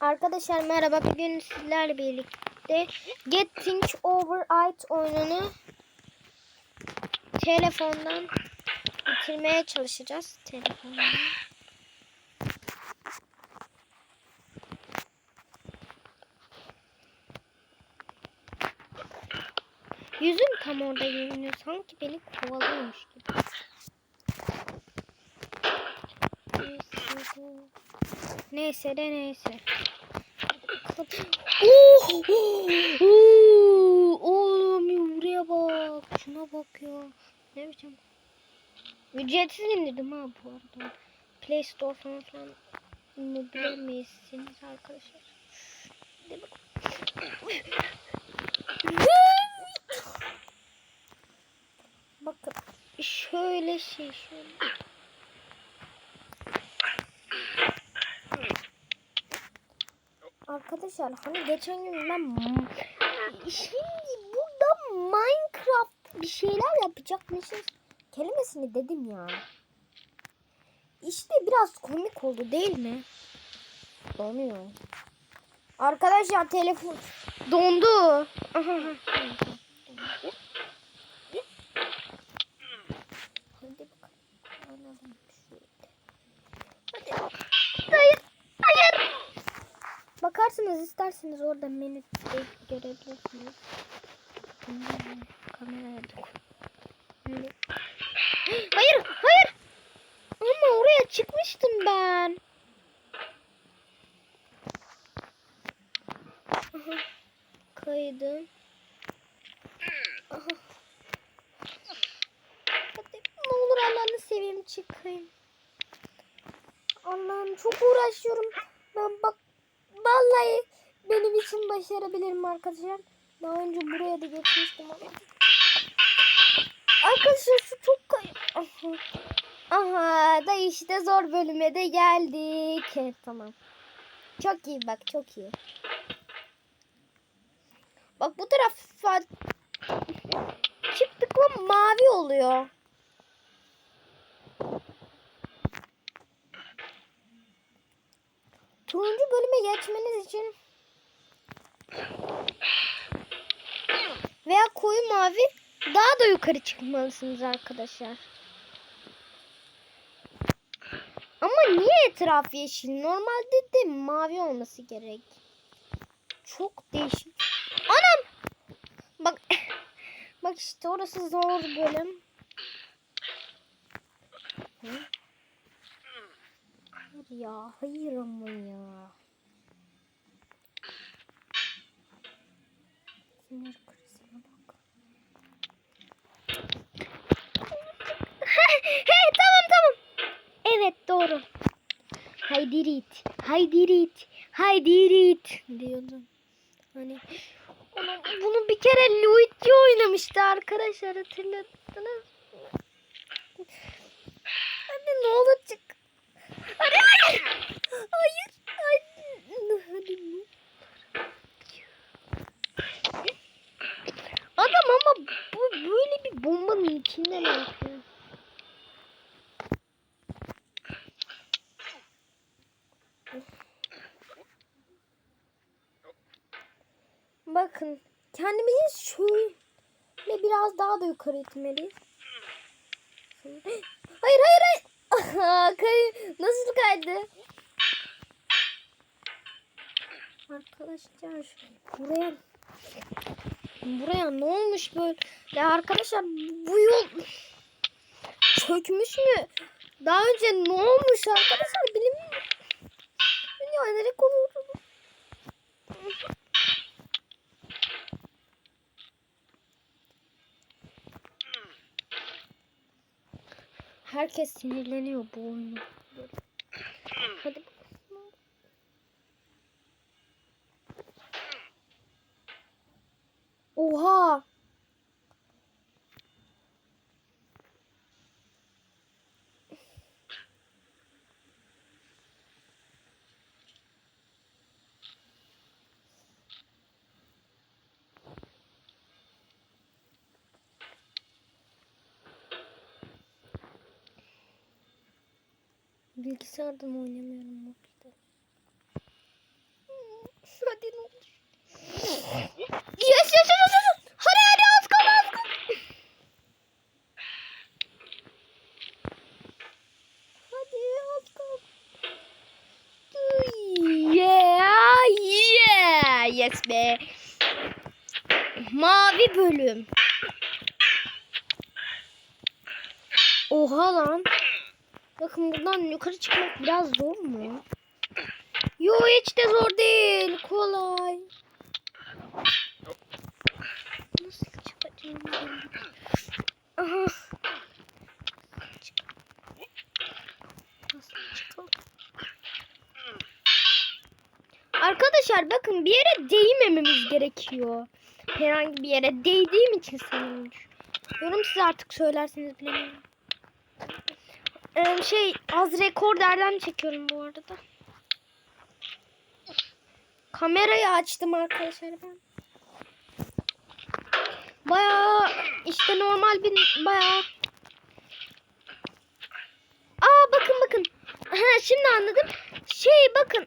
Arkadaşlar merhaba. Bugün sizlerle birlikte Getting Over It oyununu telefondan bitirmeye çalışacağız. Telefondan. Yüzüm tam orada görünüyor. Sanki beni kovalıyormuş gibi. Neyse de neyse. Oh! Oo! Oğlum buraya bak. Şuna bak ya. Ne biçim. Ücretsiz indirdim ha bu arada. Play Store falan falan indirebilirsiniz arkadaşlar. Hadi bak. Bakın şöyle şey şöyle. Arkadaşlar hani geçen gün ben şimdi burada Minecraft bir şeyler yapacakmışız kelimesini dedim ya. İşte biraz komik oldu değil mi? Donuyor. Arkadaşlar telefon dondu. Hadi bakalım. Hadi. Hayır. Bakarsınız isterseniz orada menü görebilirsiniz. Hmm, kameraya Şimdi- Hayır, hayır. Ama oraya çıkmıştım ben. Kaydım. Hadi ne olur Allah'ını seveyim çıkayım. Allah'ım çok uğraşıyorum. Ben bak vallahi benim için başarabilirim arkadaşlar. Daha önce buraya da geçmiştim ama. Arkadaşlar şu çok kay... Aha. Da işte zor bölüme de geldik. Tamam. Çok iyi bak çok iyi. Bak bu tarafa çıktıkla mavi oluyor. Turuncu bölüme geçmeniz için veya koyu mavi daha da yukarı çıkmalısınız arkadaşlar. Ama niye etraf yeşil? Normalde de mavi olması gerek. Çok değişik. Anam! Bak bak işte orası zor bölüm. Hı? Ya, hayır ama ya. Sinir krizine bak. hey tamam tamam. Evet doğru. Haydi rit. Haydi rit. Haydi rit diyordum. Hani onu, bunu bir kere Luigi oynamıştı arkadaşlar hatırladınız mı? Hadi ne olur çık. Hadi hayır. Hayır. Hayır. Adam ama bu böyle bir bombanın içinde ne yapıyor? Bakın kendimizi şöyle biraz daha da yukarı itmeliyiz. Hayır hayır hayır. nasıl kaydı? Arkadaşlar buraya buraya ne olmuş böyle? Ya arkadaşlar bu yol çökmüş mü? Daha önce ne olmuş arkadaşlar bilmiyorum. Ya nereye olur? Herkes sinirleniyor bu oyunu. Hadi. Bilgisayarda mı oynamıyorum mobilde? Hadi ne olur. Yes yes yes yes. Hadi hadi az kal az kal. Hadi az kal. Yeah yeah yes be. Mavi bölüm. Oha lan. Bakın buradan yukarı çıkmak biraz zor mu? Yo hiç de zor değil. Kolay. Nasıl çıkacağım? Arkadaşlar bakın bir yere değmememiz gerekiyor. Herhangi bir yere değdiğim için sanırım. Yorum siz artık söylersiniz bilemiyorum. Ee, şey az rekorderden çekiyorum bu arada. Kamerayı açtım arkadaşlar ben. Bayağı işte normal bir bayağı. Aa bakın bakın. Ha, şimdi anladım. Şey bakın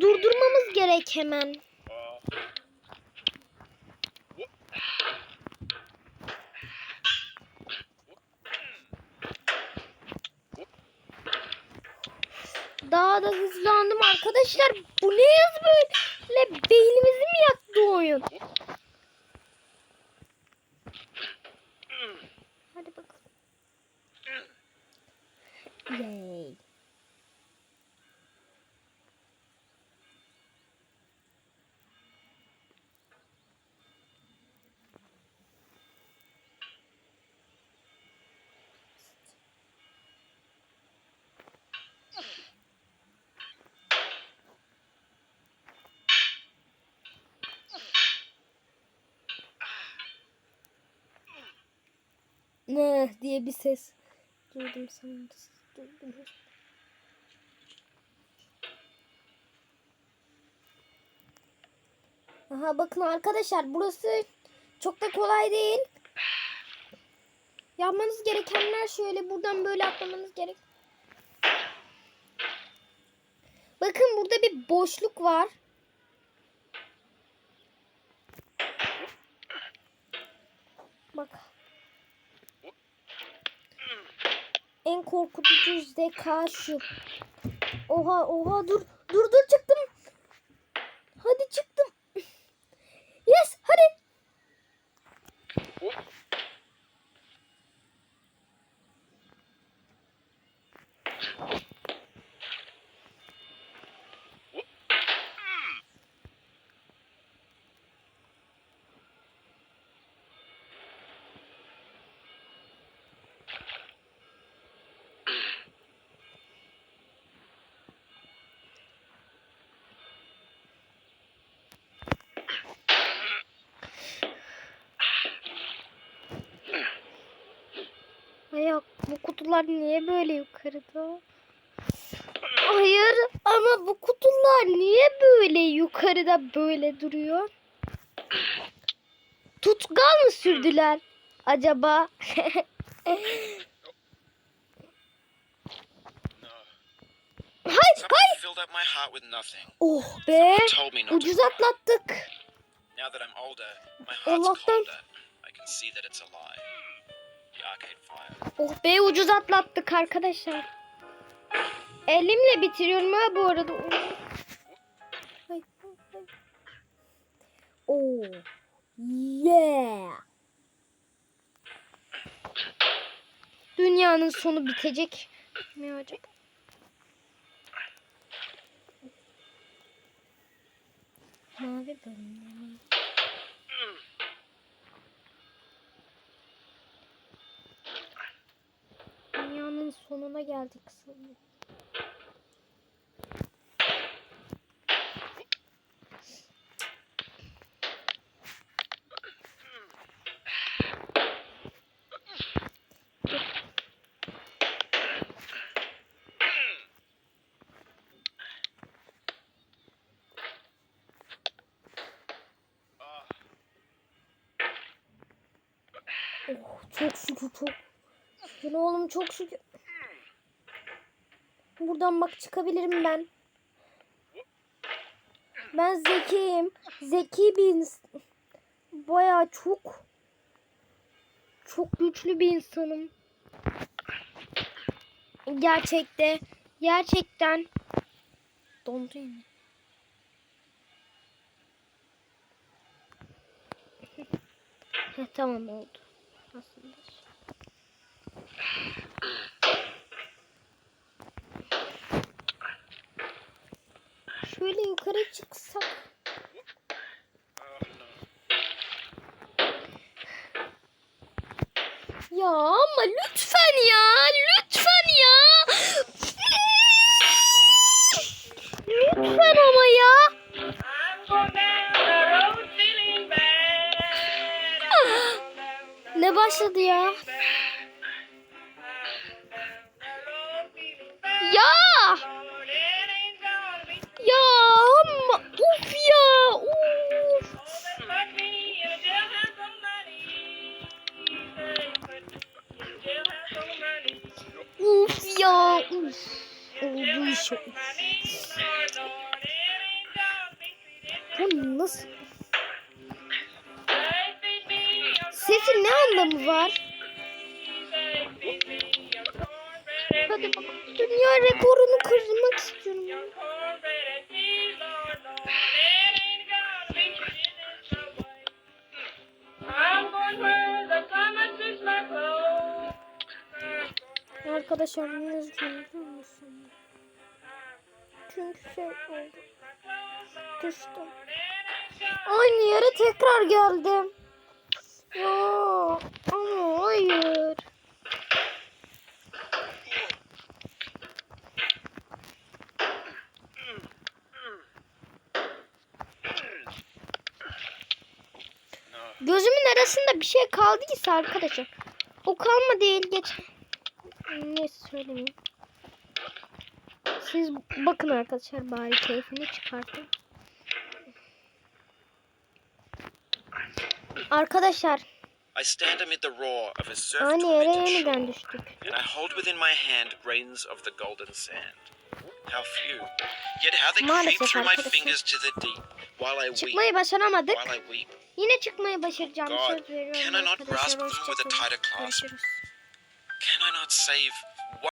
durdurmamız gerek hemen. Daha da hızlandım arkadaşlar. Bu ne hız böyle? Beynimizi mi yaktı oyun? Hadi bakalım. Yay. Ne diye bir ses duydum sanırım. Aha bakın arkadaşlar burası çok da kolay değil. Yapmanız gerekenler şöyle buradan böyle atlamanız gerek. Bakın burada bir boşluk var. Bak. En korkutucu zeka şu. Oha oha dur. Dur dur çıktım. Hadi çıktım. Yes hadi. Hayır bu kutular niye böyle yukarıda? Hayır ama bu kutular niye böyle yukarıda böyle duruyor? Tutgal mı sürdüler acaba? hay hay. Oh be. Ucuz atlattık. Allah'tan. Oh be ucuz atlattık arkadaşlar. Elimle bitiriyorum ha bu arada. Oh. Yeah. Dünyanın sonu bitecek mi acaba? Mavi bölüm. Dünyanın sonuna geldik sanırım. Oh, çok şükür çok. Şükür oğlum çok şükür. Buradan bak çıkabilirim ben. Ben zekiyim. Zeki bir ins- Bayağı çok çok güçlü bir insanım. Gerçekte gerçekten dondu tamam oldu. Aslında. Şöyle yukarı çıksak. Ya ama lütfen ya, ya uf. Oldu iş nasıl? Sesin ne anlamı var? Hadi bakalım. Dünya rekorunu kırmak Arkadaşlar yazıyorum biliyor musun? Çünkü şey oldu. Düştüm. Aynı yere tekrar geldim. Ya ama hayır. Gözümün arasında bir şey kaldıysa arkadaşlar. O kalma değil geç. Neyse söylemeyeyim. Siz bakın arkadaşlar bari keyfini çıkartın. Arkadaşlar I stand amid the roar of a surf aynı yere yeniden düştük. and I hold within my hand grains of the golden sand. How few, yet how they creep through my fingers to the deep, while I weep, Çıkmayı başaramadık. while I weep. Yine çıkmayı başaracağım. God, Söz veriyorum can I not grasp them with a tighter clasp? Can I not save